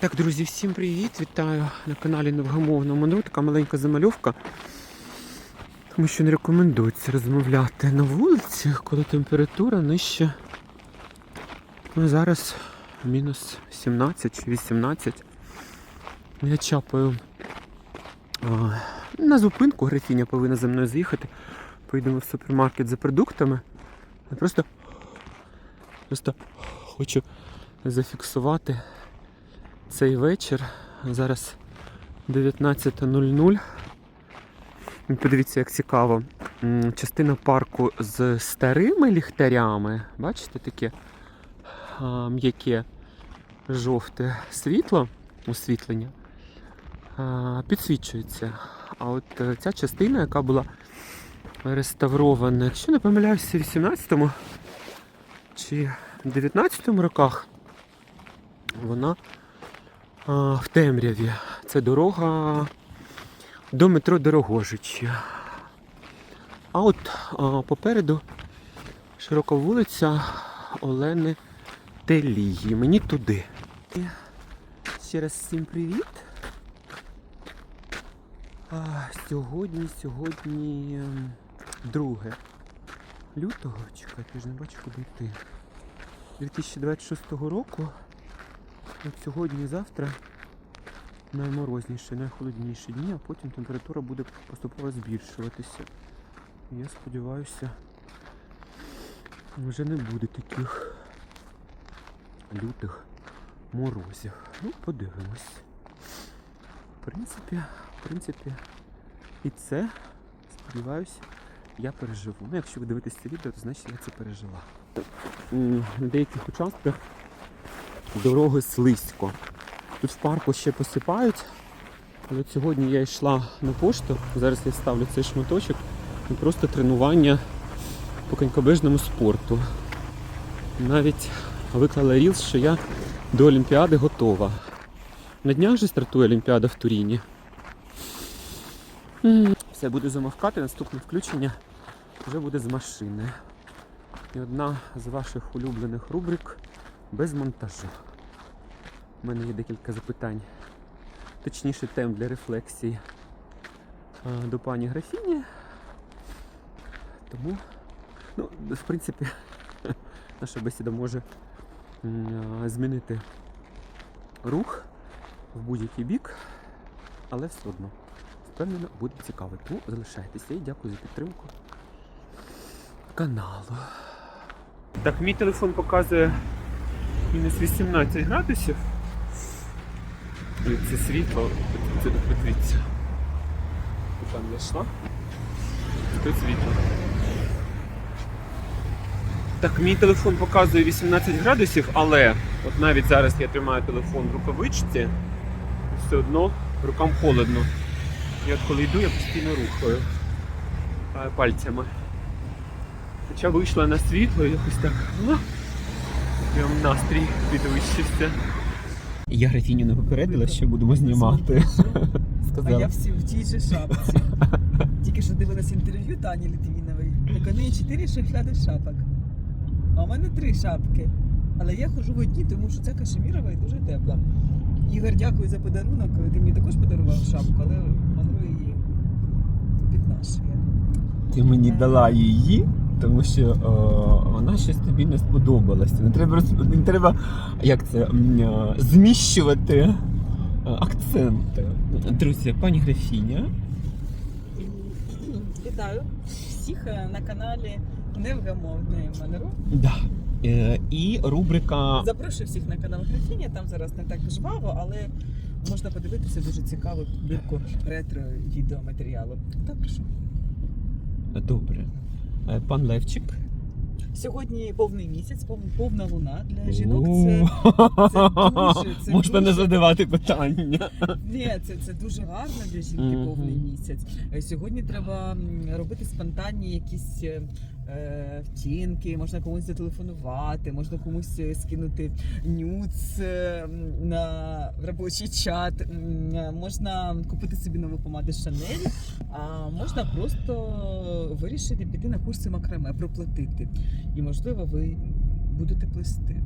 Так, друзі, всім привіт! Вітаю на каналі Невгамовна Монро. Така маленька замальовка. Тому що не рекомендується розмовляти на вулиці, коли температура нижче. Ну, зараз мінус 17 чи 18. Я чапаю а, на зупинку. Графіня повинна за мною заїхати. Поїдемо в супермаркет за продуктами. Я просто, просто хочу зафіксувати цей вечір. Зараз 19.00. Подивіться, як цікаво. Частина парку з старими ліхтарями. Бачите таке м'яке жовте світло, освітлення, підсвічується. А от е, ця частина, яка була реставрована, якщо не помиляюся, в 18-му чи 19-му роках, вона в темряві. Це дорога до метро Дорогожичі. А от попереду широка вулиця Олени Телії. Мені туди. Ще раз всім привіт. А, сьогодні, сьогодні ем, 2 лютого. Чекайте, я ж не бачу, куди йти. 2026 року. От сьогодні і завтра найморозніші, найхолодніші дні, а потім температура буде поступово збільшуватися. Я сподіваюся, вже не буде таких лютих морозів. Ну, подивимось. В принципі, в принципі, і це, сподіваюся, я переживу. Ну, якщо ви дивитесь це відео, то значить я це пережила. На деяких участках дороги слизько. Тут в парку ще посипають. Але сьогодні я йшла на пошту, зараз я ставлю цей шматочок і просто тренування по конькобежному спорту. Навіть виклала рілс, що я до Олімпіади готова. На днях же стартує Олімпіада в Туріні. Все, буду замовкати, наступне включення вже буде з машини. І одна з ваших улюблених рубрик без монтажу. У мене є декілька запитань, точніше тем для рефлексії до пані графіні. Тому, ну, в принципі, наша бесіда може змінити рух в будь-який бік, але все одно, впевнено, буде цікаво. Тому залишайтеся і дякую за підтримку каналу. Так, мій телефон показує мінус 18 градусів. Це світло, подивіться. Там зайшла. Тут світло. Так, мій телефон показує 18 градусів, але от навіть зараз я тримаю телефон в рукавичці, все одно рукам холодно. І от коли йду, я постійно рухаю е, пальцями. Хоча вийшла на світло, і якось так. Прям настрій підвищився. Я графіню не попередила, що будемо знімати. А я всі в тій же шапці. Тільки що дивилась інтерв'ю Тані Літвінової. Так у неї чотири шухляди шапок. А у мене три шапки. Але я ходжу в одній, тому що ця кашемірова і дуже тепла. Ігор, дякую за подарунок. Ти мені також подарував шапку, але Монро її піднашує. Ти мені дала її, тому що о, вона щось тобі не сподобалася. Не треба не треба як це е, зміщувати е, акценти. Друзі, пані графіня. Вітаю всіх е, на каналі Невгамовної Монро. Да. Е, І рубрика Запрошую всіх на канал Графіня. Там зараз не так жваво, але можна подивитися дуже цікаву підбірку ретро відеоматеріалу. Так, прошу. Добре. Е, Пан Левчик. Сьогодні повний місяць, повна луна для жінок. Це, це дуже- це Можна не задавати питання. ні, це, це дуже гарно для жінки повний місяць. Е, Сьогодні треба робити спонтанні якісь е, втінки, можна комусь зателефонувати, можна комусь е, скинути нюц е, на робочий чат, е, можна купити собі нову помаду Шанель, а можна просто вирішити піти на курси макраме, проплатити. І можливо ви будете плести.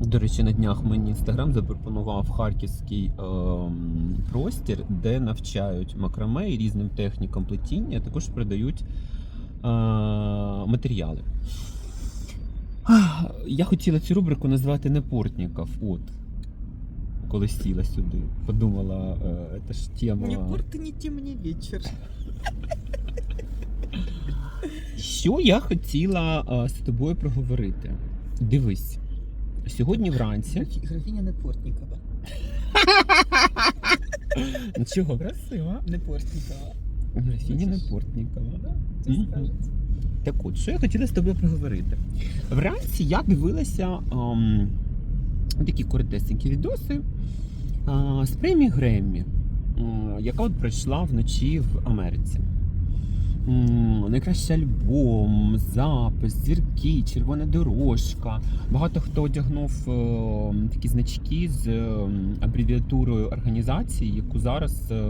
До речі, на днях мені інстаграм запропонував харківський ем, простір, де навчають макраме і різним технікам плетіння, також продають е, матеріали. Я хотіла цю рубрику назвати Непортніков. От. Коли сіла сюди, подумала, е, це ж тема. Не порти, не темні вечір. Що я хотіла е, з тобою проговорити? Дивись, сьогодні вранці. Графі- Графіня Непортнікова. Нічого красиво. Непортнікова. Графіня Непортнікова. Да, Портнікова. Скажеться. Так от, що я хотіла з тобою проговорити? Вранці я дивилася ем, такі коротесенькі відоси е, з премії Греммі, е, яка от пройшла вночі в Америці. Найкращий альбом, запис, зірки, червона дорожка. Багато хто одягнув е, такі значки з е, абревіатурою організації, яку зараз е,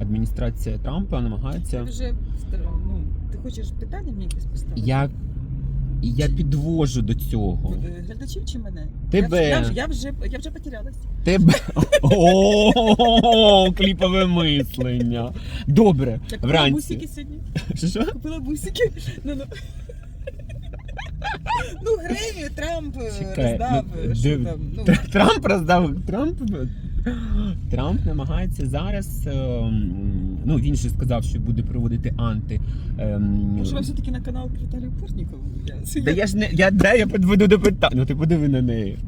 адміністрація Трампа Ти намагається. вже стар- ну, ти хочеш питання мені якесь поставити? Я, я підвожу до цього. Е, Глядачів чи мене? Тебе. Я, вже- я, вже, я, вже, потерялась. Тебе. О, кліпове мислення. Добре, Я купила вранці. бусики сьогодні. Що? Купила бусики. Ну, ну. Ну Гремі, Трамп е, Чекай, роздав. ну, що див- там, ну, Тр- Трамп роздав. Трамп. Трамп намагається зараз. ем, Ну, він же сказав, що буде проводити анти. ем, Може, вам все-таки на канал к Віталію Портнікову? Я, Да я ж не. Я де я підведу до питання. Ну ти подиви на неї.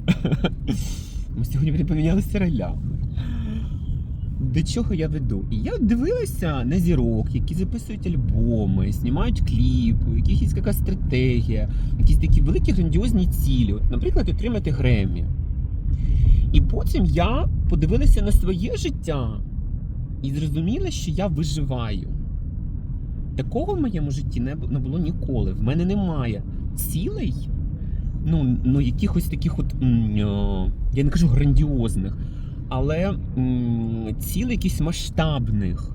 Ми сьогодні вже помінялися ролями. До чого я веду? І я дивилася на зірок, які записують альбоми, знімають кліпи, у яких є якась стратегія, якісь такі великі грандіозні цілі. От, наприклад, отримати Гремі. І потім я подивилася на своє життя і зрозуміла, що я виживаю. Такого в моєму житті не, було ніколи. В мене немає цілей, ну, ну якихось таких от, е, я не кажу грандіозних, але цілей якихось масштабних.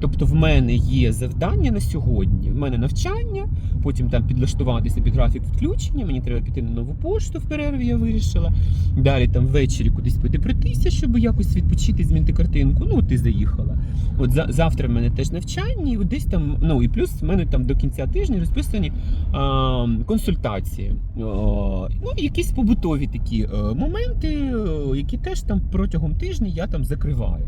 Тобто в мене є завдання на сьогодні, в мене навчання, потім там підлаштуватися під графік включення, мені треба піти на нову пошту в перерві, я вирішила. Далі там ввечері кудись піти щоб якось відпочити, змінити картинку. Ну, ти заїхала. От за, завтра в мене теж навчання, і десь там, ну і плюс в мене там до кінця тижня розписані а, консультації. А, ну, якісь побутові такі е, моменти, е, які теж там протягом тижня я там закриваю.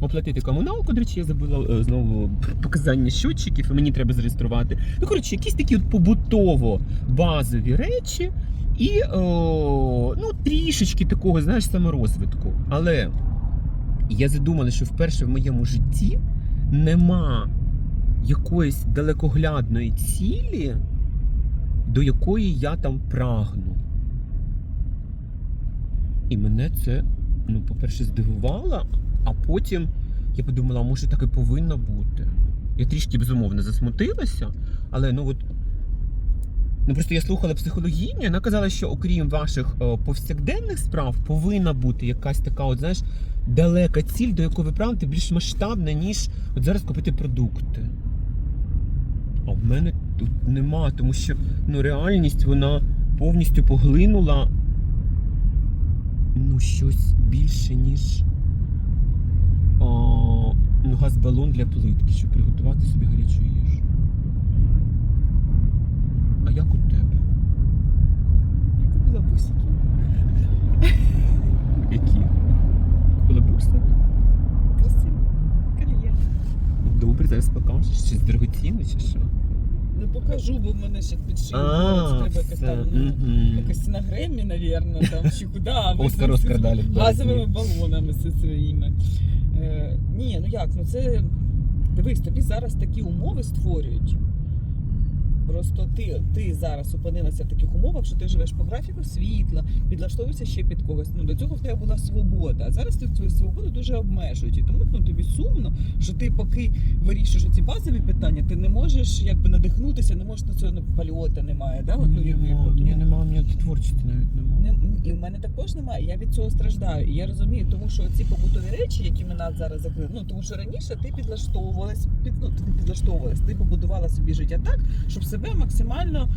Оплатити комуналку, до речі, я забула е, знову показання щотчиків, і мені треба зареєструвати. Ну, коротше, якісь такі от побутово базові речі, і о, ну, трішечки такого, знаєш, саморозвитку. Але я задумала, що вперше в моєму житті нема якоїсь далекоглядної цілі, до якої я там прагну. І мене це, ну, по-перше, здивувало, а потім я подумала, може так і повинно бути. Я трішки безумовно засмутилася, але ну от. Ну просто я слухала психологіню, вона казала, що окрім ваших е, повсякденних справ повинна бути якась така, от знаєш, далека ціль, до якої ви прагнете більш масштабна, ніж от зараз купити продукти. А в мене тут нема, тому що ну, реальність вона повністю поглинула ну, щось більше, ніж о, ну, газбалон для плитки, щоб приготувати собі гарячу їжу. А як у тебе? Я купила бусики. Які? Купила буси? Красиві. Коліє. Добре, зараз покажеш. Чи з чи що? Не покажу, бо в мене ще підшив. А, Треба якось там, якась на Греммі, навірно, там, чи куди. Оскар, в газовими балонами зі своїми. Е, ні, ну як, ну це. Дивись, тобі зараз такі умови створюють. Просто ти, ти зараз опинилася в таких умовах, що ти живеш по графіку світла, підлаштовуєшся ще під когось. Ну до цього в тебе була свобода. А зараз ти твою свободу дуже обмежують. І тому ну, тобі сумно, що ти поки вирішуєш ці базові питання, ти не можеш якби надихнутися, не можеш на цього ну, польоту немає. Да? От, ну, Ні, якби, нема, ні, ну, нема, мене творчості навіть немає. не, і в мене також немає. Я від цього страждаю. І я розумію, тому що ці побутові речі, які ми нас зараз закрили, ну тому що раніше ти підлаштовувалась, під, ну, ти не підлаштовувалась, ти побудувала собі життя так, щоб себе максимально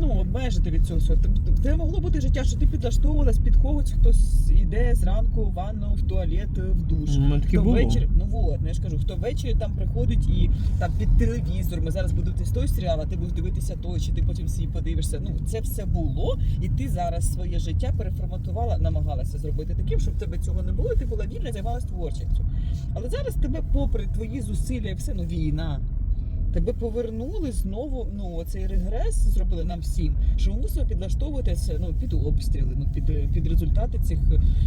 ну, обмежити від цього всього. Це могло бути життя, що ти підлаштовувалась під когось, хтось іде зранку в ванну, в туалет, в душ. У мене Хто було. ввечері, ну вот, ну я ж кажу, хто ввечері там приходить і там під телевізор. Ми зараз будемо дивитися той серіал, а ти будеш дивитися той, чи ти потім свій подивишся. Ну це все було, і ти зараз своє життя переформатувала, намагалася зробити таким, щоб тебе цього не було, і ти була вільна, займалась творчістю. Але зараз тебе, попри твої зусилля, і все ну війна. Тебе повернули знову. Ну оцей регрес зробили нам всім, що ми мусимо підлаштовуватися ну під обстріли, ну під, під результати цих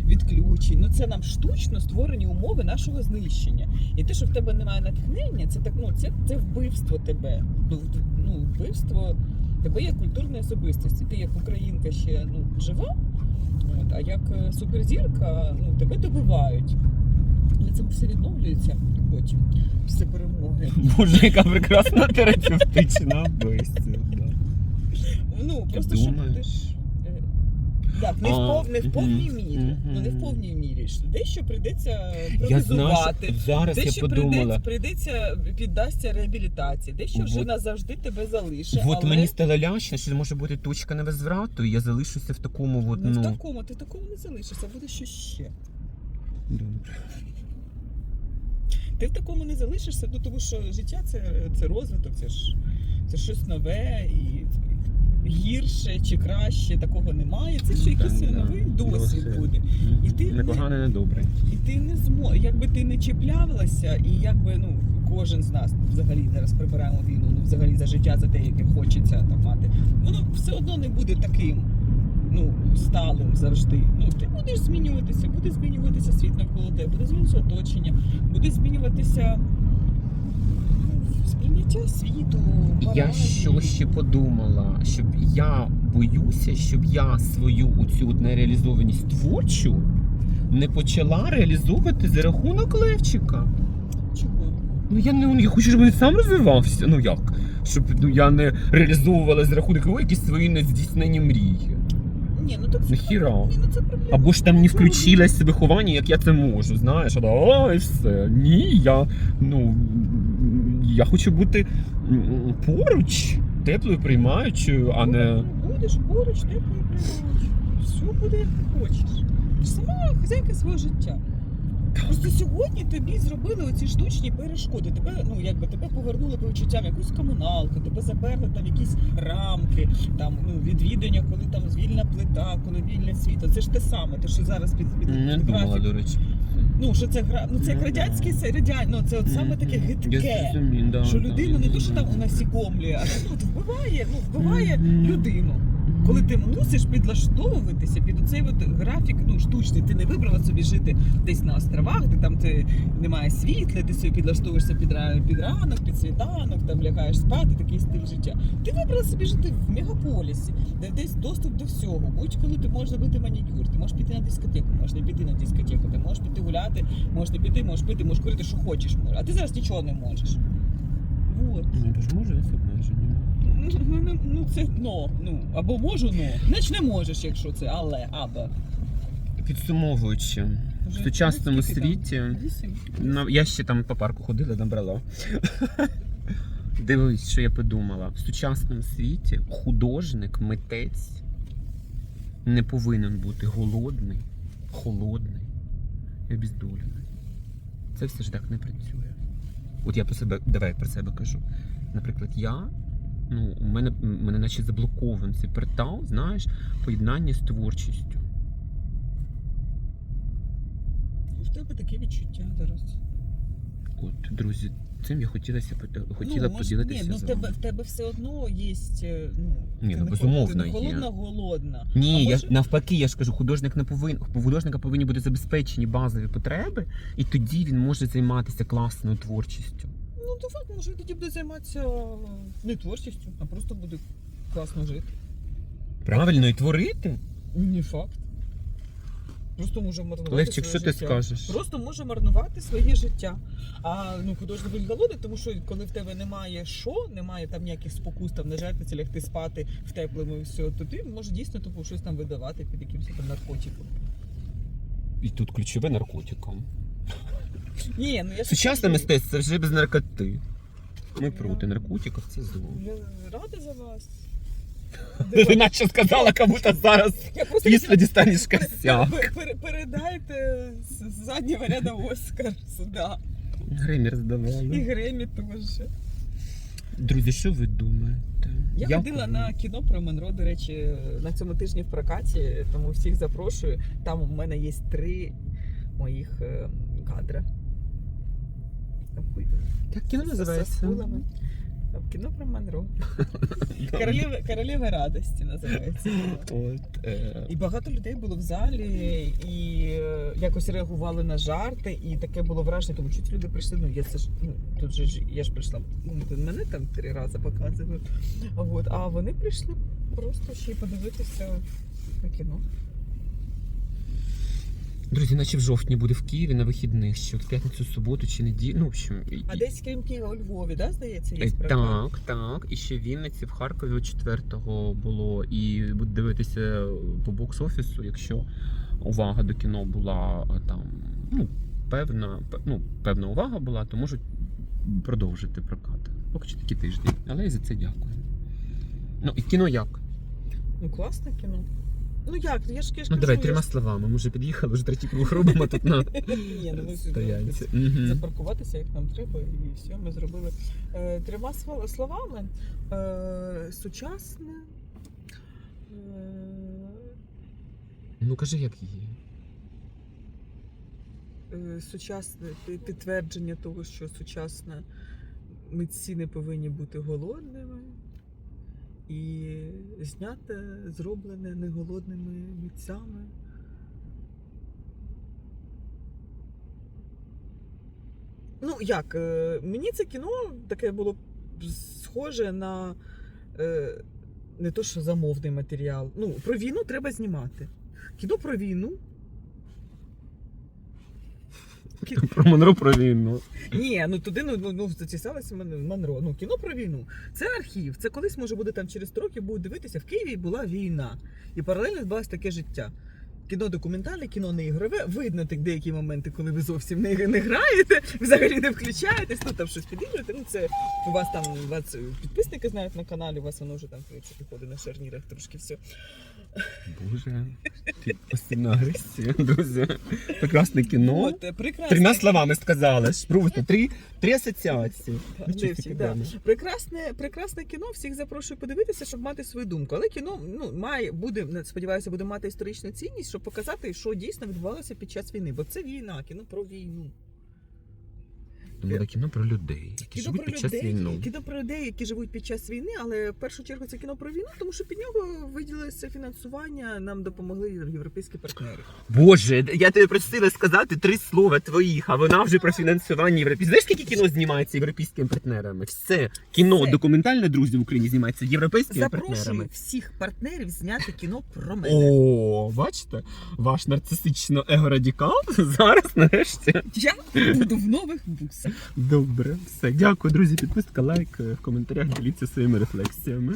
відключень. Ну це нам штучно створені умови нашого знищення. І те, що в тебе немає натхнення, це так ну це, це вбивство тебе. Ну, ну вбивство тебе як культурної особистості. Ти як українка ще ну жива, от, а як е, суперзірка, ну тебе добивають. Але це все відновлюється потім після перемоги. Боже, яка прекрасна терапевтична бесіда. Ну просто щоб думаєш? ти е, Так, не, в, пов, не в повній мгм, мірі. мгм. Ну не в повній мірі. Дещо прийдеться Я що зараз я Дещо подумала. прийдеться, прийдеться піддасться реабілітації, дещо вже Вот. назавжди тебе залишить. От але мені стало лячно, що може бути точка невозврату, і я залишуся в такому от, не в ну. такому, ти в такому не залишишся, буде щось ще. Добре. Ти в такому не залишишся, ну тому що життя це, це розвиток, це ж це щось нове і гірше чи краще такого немає. Це ще якийсь Да, да. новий досвід Досвід. буде. І ти не погано, не добре. І ти не зможеш, якби ти не чіплявилася, і якби ну кожен з нас взагалі зараз прибираємо війну, ну взагалі за життя, за те, яке хочеться там мати, воно все одно не буде таким. Ну, сталим завжди. Ну, ти будеш змінюватися, буде змінюватися світ навколо тебе, буде змінюватися оточення, буде змінюватися ну, сприйняття світу. Я що ще подумала, щоб я боюся, щоб я свою оцю нереалізованість творчу не почала реалізовувати за рахунок Левчика. Чого? Ну я не я хочу, щоб він сам розвивався. Ну як? Щоб ну, я не реалізовувала за рахунок його якісь свої нездійснені мрії. Ні, ну так це Нахіра? Ні, ну це проблема. Або ж там не включилось виховання, як я це можу, знаєш, а да, і все. Ні, я ну я хочу бути поруч, теплою приймаючою, а не. Ну, Будеш поруч, тепло приймаючою. Все буде як ти хочеш. Ти ж сама хазяйка свого життя. Просто сьогодні тобі зробили оці штучні перешкоди. Тебе, ну якби тебе повернули по відчуттям якусь комуналку, тебе заперли там якісь рамки, там ну відвідання, коли там вільна плита, коли вільне світло. Це ж те саме, те, що зараз під, під, Не під думала, до речі. Ну що це гра, ну це як Ну, радянський це радян, ну це от саме таке гидке. Що людину не то, що там зрозумів. унасікомлює, а от вбиває, ну вбиває людину. Коли ти мусиш підлаштовуватися під оцей от графік, ну штучний, ти не вибрала собі жити десь на островах, де там ти немає світла, ти собі підлаштовуєшся під, під ранок, під світанок, там лягаєш спати, такий стиль життя. Ти вибрала собі жити в мегаполісі, де десь доступ до всього. Будь-коли ти можеш робити манікюр, ти можеш піти на дискотеку, можеш не піти на дискотеку, ти можеш піти гуляти, можеш не піти, можеш пити, можеш курити, що хочеш. А ти зараз нічого не можеш. Вот. Ну, я ж можу з обмеженнями. Ну, ну, ну, ну це но. Ну, або можу, но. Значить не можеш, якщо це, але, або. Підсумовуючи, в сучасному світі. Вісім. Ну, я ще там по парку ходила, набрала. Дивись, що я подумала. В сучасному світі художник, митець не повинен бути голодний, холодний і обіздолений. Це все ж так не працює. От я про себе, давай про себе кажу. Наприклад, я, ну, у мене, мене наче заблокований цей портал, знаєш, поєднання з творчістю. В тебе таке відчуття зараз. От, друзі, цим я хотілося под- хотіла може, поділитися Ні, ну з вами. тебе, в тебе все одно є. е, Ну, Ні, ну, безумовно, хол- ти не є. холодна, голодна. Ні, А я може- навпаки, я ж кажу, художник не повинен художника повинні бути забезпечені базові потреби, і тоді він може займатися класною творчістю. Ну, то факт, може тоді буде займатися не творчістю, а просто буде класно жити. Правильно і творити. Не факт. Просто може марнувати. Левчик, своє що ти життя. скажеш? Просто може марнувати своє життя. А ну художник буде тому що коли в тебе немає що, немає там ніяких спокус, там не жертися, лягти спати в теплому і все, то ти може дійсно тупо щось там видавати під якимось там наркотиком. І тут ключове наркотиком. Ні, ну я Сучасне мистецтво це вже без наркоти. Ми проти наркотиків, це зло. Я рада за вас. Ти наче сказала, кому-то зараз Я просто після дістанеш пер- пер- Передайте з з заднього ряду Оскар сюди. Гримір І здавали. Гремі теж. Друзі, що ви думаєте? Я ходила на кіно про Монро, до речі, на цьому тижні в прокаті, тому всіх запрошую. Там у мене є три моїх е, кадри. Як кіно називається? Кіно про Монро. Королева, королева радості називається. От, е, І багато людей було в залі, і е, якось реагували на жарти, і таке було враження, тому що ці люди прийшли. Ну я це ж ну тут же ж я ж прийшла. Ну мене там три рази показували. От, а вони прийшли просто ще й подивитися на кіно. Друзі, наче в жовтні буде в Києві на вихідних, що в п'ятницю, суботу чи неділю. Ну, в общем, і- А десь крім Києва у Львові, да, здається, Е, є прокат? Так, так. І ще в Вінниці, в Харкові у 4 було. І буде дивитися по бокс-офісу, якщо увага до кіно була а, там, ну, певна, пе- ну, певна увага була, то можуть продовжити прокат. Поки що такий тиждень. Але я за це дякую. Ну, і кіно як? Ну класне кіно. Ну як? Я ж я ж Ну, кажу, давай я трьома ж- словами. Ми вже під'їхали, вже третій круг робимо тут на Ні, ну ми стоянці. Мгм. запаркуватися, як нам треба, і все, ми зробили. Е, трьома словами. Е, сучасне. Е, Ну кажи, як є. е, сучасне пі- підтвердження того, що сучасне митці не повинні бути голодними. І зняте, зроблене неголодними митцями. Ну як, е, мені це кіно таке було схоже на е, не то, що замовний матеріал. Ну, про війну треба знімати. Кіно про війну. Про Монро про війну. Ні, ну туди ну, ну, ну зацісалося Мон- Монро. Ну, кіно про війну. Це архів. Це колись може буде там через 100 років будуть дивитися. В Києві була війна. І паралельно відбулося таке життя. Кіно документальне, кіно не ігрове. Видно так деякі моменти, коли ви зовсім не, не граєте, взагалі не включаєтесь, ну там щось підігруєте. Ну це у вас там у вас підписники знають на каналі, у вас воно вже там в на шарнірах трошки все. Боже, ти постійна друзі. Прекрасне кіно. От, е, прекрасне. Трьома словами сказала. ж. Просто три, три асоціації. Так, Ну, не всі, да. Прекрасне, прекрасне кіно. Всіх запрошую подивитися, щоб мати свою думку. Але кіно ну має буде сподіваюся, буде мати історичну цінність, щоб показати, що дійсно відбувалося під час війни. Бо це війна, кіно про війну. Думала, кіно про людей, які Кіно живуть про під час людей, війни. кіно про людей, які живуть під час війни, але в першу чергу це кіно про війну, тому що під нього виділилося фінансування. Нам допомогли європейські партнери. Боже, я тебе просила сказати три слова твоїх, а вона вже про фінансування європейських. Знаєш, скільки кіно знімається європейськими партнерами? Все. Кіно Все. документальне, друзі, в Україні знімається європейськими Запрошую партнерами. всіх партнерів зняти кіно про мене. О, бачите, ваш нарцисично его-радикал зараз нарешті. Я буду в нових бусах. Добре, все. Дякую, друзі. Підписка, лайк, в коментарях діліться своїми рефлексіями.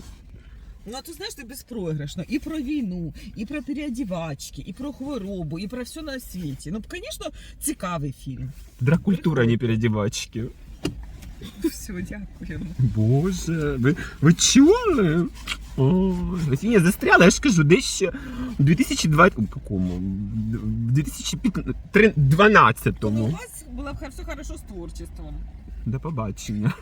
Ну, а ти знаєш, ти безпрограшно. І про війну, і про переодівачки, і про хворобу, і про все на світі. Ну, звісно, цікавий фільм. Дракультура, не передівачки. Все, дякуємо. Боже, ви, ви чули? О, Росія застряла, я ж кажу, десь ще у 2020... У якому? В 2012 у вас було все хорошо з творчеством. До побачення.